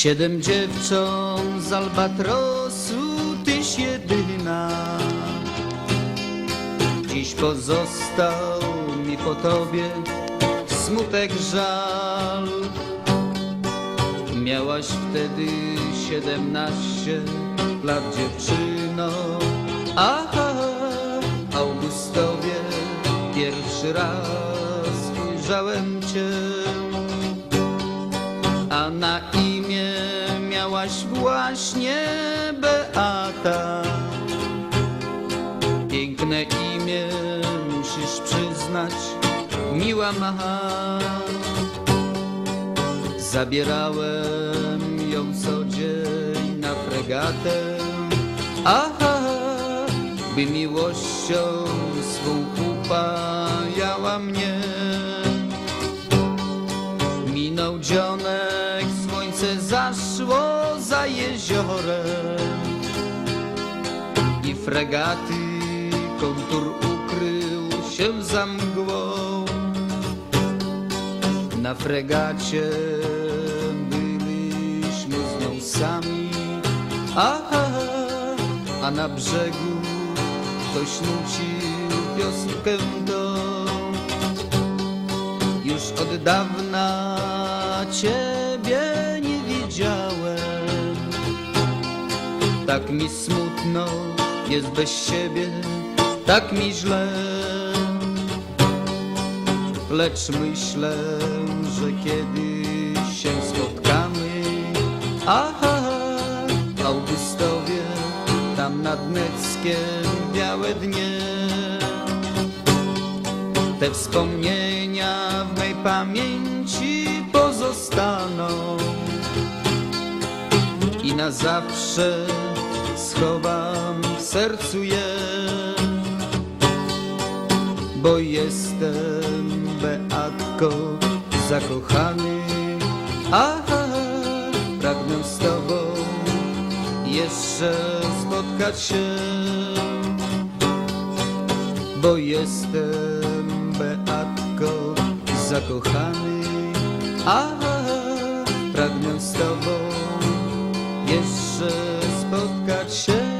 Siedem dziewcząt z Albatrosu, tyś jedyna. Dziś pozostał mi po tobie smutek, żal. Miałaś wtedy siedemnaście lat dziewczyno. Aha, Augustowie, pierwszy raz ujrzałem cię. A na miałaś właśnie Beata. Piękne imię musisz przyznać, miła ma. Zabierałem ją co dzień na fregatę, aha, by miłością swą upajała mnie. Minął dzionek, zaszło za jeziorem i fregaty kontur ukrył się za mgłą. Na fregacie byliśmy z nią sami, aha, a na brzegu ktoś nucił piosenkę tą. Już od dawna ciebie Tak mi smutno jest bez siebie, tak mi źle. Lecz myślę, że kiedyś się spotkamy. Aha, Augustowie, tam nad Neckiem białe dnie. Te wspomnienia w mej pamięci pozostaną i na zawsze schowam w sercu je, bo jestem Beatko zakochany. Aha, pragnę z tobą jeszcze spotkać się bo jestem Beatko zakochany, a pragnę z tobą jeszcze spotkać się.